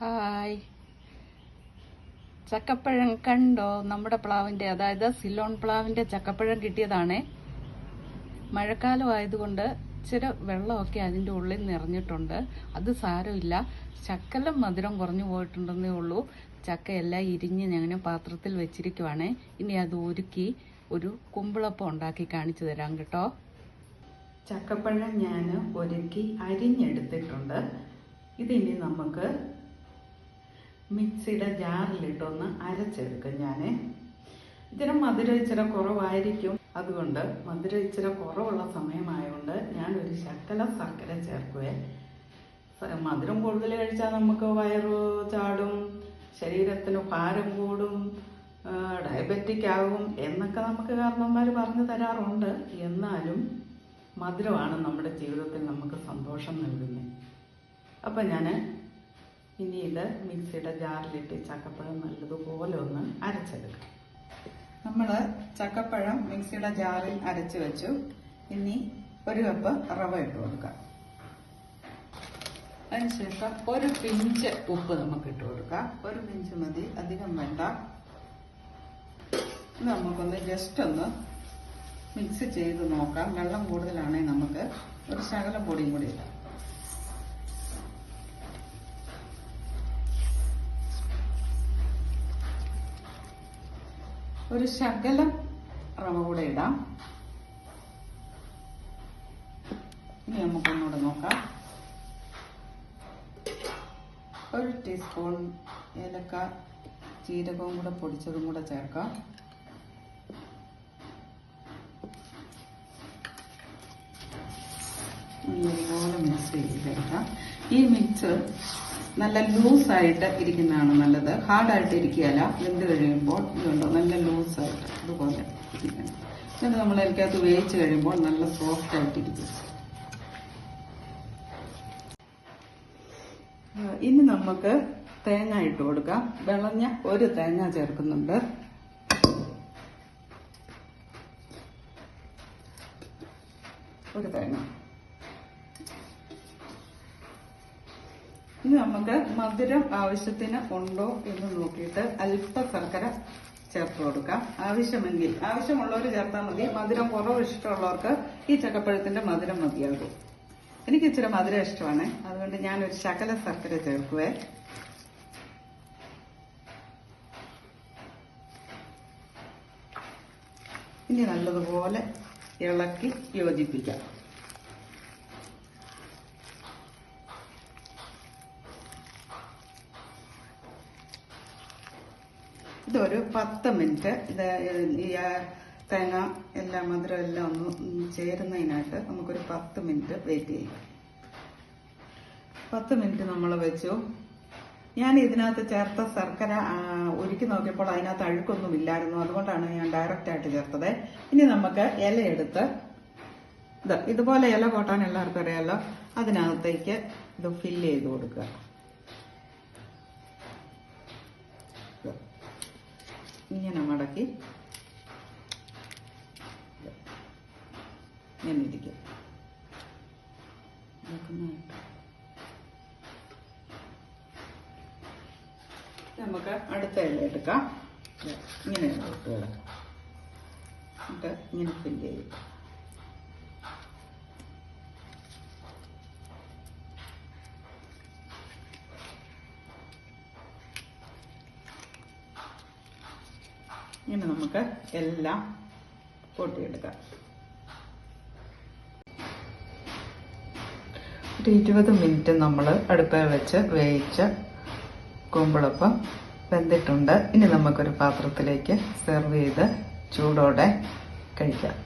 Hi. ചക്കപ്പഴം കണ്ടോ? നമ്മുടെ പ്ലാവിന്റെ അതായത് സിലോൺ പ്ലാവിന്റെ ചക്കപ്പഴം കിട്ടിയതാണേ. മഴക്കാലം ആയതുകൊണ്ട് ഇച്ചിരി വെള്ളമൊക്കെ അതിന്റെ ഉള്ളിൽ നിറഞ്ഞിട്ടുണ്ട്. അത് സാരമില്ല. ചക്കലും മധുരം കുറഞ്ഞു പോയിട്ടുണ്ടെന്നേ ഉള്ളൂ. ചക്കയെല്ലാം ഇരിഞ്ഞ് ഞാൻ പാത്രത്തിൽ വെച്ചിരിക്കുവാണേ. ഇനി അത് ഒരുക്കി ഒരു കുമ്പിളപ്പം ഉണ്ടാക്കി കാണിച്ചു തരാം കേട്ടോ. ചക്കപ്പഴം ഞാൻ ഒരുക്കി അരിഞ്ഞെടുത്തിട്ടുണ്ട്. ഇതിനി നമുക്ക് മിക്സിയുടെ ജാറിലിട്ടൊന്ന് അരച്ചെടുക്കും ഞാൻ ഇച്ചിരി മധുര ഇച്ചിരി കുറവായിരിക്കും. അതുകൊണ്ട് മധുര ഇച്ചിരി കുറവുള്ള സമയമായതുകൊണ്ട് ഒരു ശക്കല ശർക്കര ചേർക്കുവേ. മധുരം കൂടുതൽ കഴിച്ചാൽ നമുക്ക് വയറു ചാടും ശരീരത്തിന് ഭാരം കൂടും ഡയബറ്റിക് ആകും എന്നൊക്കെ നമുക്ക് കാരണന്മാർ പറഞ്ഞു തരാറുണ്ട്. എന്നാലും മധുരമാണ് നമ്മുടെ ജീവിതത്തിൽ നമുക്ക് സന്തോഷം നൽകുന്നത്. അപ്പം ഞാൻ ഇനി ഇത് മിക്സിയുടെ ജാറിലിട്ട് ചക്കപ്പഴം നല്ലതുപോലെ ഒന്ന് അരച്ചെടുക്കാം. നമ്മൾ ചക്കപ്പഴം മിക്സിയുടെ ജാറിൽ അരച്ച് വെച്ചു. ഇനി ഒരു കപ്പ് റവ ഇട്ട് കൊടുക്കാം. അതിനുശേഷം ഒരു പിഞ്ച് ഉപ്പ് നമുക്ക് ഇട്ട് കൊടുക്കാം. ഒരു പിഞ്ച് മതി അധികം വേണ്ട. നമുക്കൊന്ന് ജസ്റ്റ് ഒന്ന് മിക്സ് ചെയ്ത് നോക്കാം. വെള്ളം കൂടുതലാണെങ്കിൽ നമുക്ക് ഒരു ശകലം പൊടിയും കൂടി ഇടാം. ഒരു ശകലം റവ കൂടെ ഇടാം. ഇനി നമുക്കൊന്നുകൂടെ നോക്കാം. ഒരു ടീസ്പൂൺ ഏലക്ക ജീരകവും കൂടെ പൊടിച്ചതും കൂടെ ചേർക്കാം. ഇതുപോലെ മിക്സ് ചെയ്തെടുക്കാം ഈ മിക്സ് നല്ല ലൂസായിട്ട് ഇരിക്കുന്നതാണ് നല്ലത്. ഹാർഡായിട്ട് ഇരിക്കുകയല്ല. വെന്ത് കഴിയുമ്പോൾ ഇതുണ്ടോ? നല്ല ലൂസായിട്ട് അതുപോലെ ഇരിക്കണം. എന്നിട്ട് നമ്മൾ അതിനകത്ത് വേവിച്ച് കഴിയുമ്പോൾ നല്ല സോഫ്റ്റ് ആയിട്ടിരിക്കും ആ, ഇനി നമുക്ക് തേങ്ങ ഇട്ട് കൊടുക്കാം. വിളഞ്ഞ ഒരു തേങ്ങ ചേർക്കുന്നുണ്ട്. ഒരു തേങ്ങ. ഇനി നമുക്ക് മധുരം ആവശ്യത്തിന് ഉണ്ടോ എന്ന് നോക്കിയിട്ട് അല്പ ശർക്കര ചേർത്ത് കൊടുക്കാം. ആവശ്യമെങ്കിൽ ആവശ്യമുള്ളവർ ചേർത്താൽ മതി. മധുരം കുറവ് ഇഷ്ടമുള്ളവർക്ക് ഈ ചക്കപ്പഴത്തിന്റെ മധുരം മതിയാകും. എനിക്ക് ഇച്ചിരി മധുരം ഇഷ്ടമാണ്. അതുകൊണ്ട് ഞാൻ ഒരു ശകല ശർക്കര ചേർക്കുവേ. ഇനി നല്ലതുപോലെ ഇളക്കി യോജിപ്പിക്കാം. ഇതൊരു പത്ത് മിനിറ്റ്. ഇത് ഈ തേങ്ങ എല്ലാം മധുരം എല്ലാം ഒന്ന് ചേരുന്നതിനായിട്ട് നമുക്കൊരു പത്ത് മിനിറ്റ് വെയിറ്റ് ചെയ്യാം. പത്ത് മിനിറ്റ് നമ്മൾ വെച്ചു. ഞാൻ ഇതിനകത്ത് ചേർത്ത ശർക്കര ഒരുക്കി നോക്കിയപ്പോൾ അതിനകത്ത് അഴുക്കൊന്നും ഇല്ലായിരുന്നു. അതുകൊണ്ടാണ് ഞാൻ ഡയറക്റ്റ് ആയിട്ട് ചേർത്തത്. ഇനി നമുക്ക് ഇലയെടുത്ത് ഇത് ഇതുപോലെ ഇല കോട്ടാൻ എല്ലാവർക്കും അറിയാമല്ലോ അതിനകത്തേക്ക് ഇത് ഫില്ല് ചെയ്ത് കൊടുക്കുക. ഇങ്ങനെ മടക്കി. ഇങ്ങനെ ഇരിക്കും നമുക്ക് അടുത്ത ഇല എടുക്കാം. ഇങ്ങനെ ഇട്ട് എന്നിട്ട് ഇങ്ങനെ ഫില്ല് ചെയ്യും. ഇങ്ങനെ നമുക്ക് എല്ലാം കൂട്ടിയെടുക്കാം ഒരു ഇരുപത് മിനിറ്റ് നമ്മൾ അടുപ്പിൽ വെച്ച് വേവിച്ച കുമ്പിളപ്പം വെന്തിട്ടുണ്ട്. ഇനി നമുക്കൊരു പാത്രത്തിലേക്ക് സെർവ് ചെയ്ത് ചൂടോടെ കഴിക്കാം.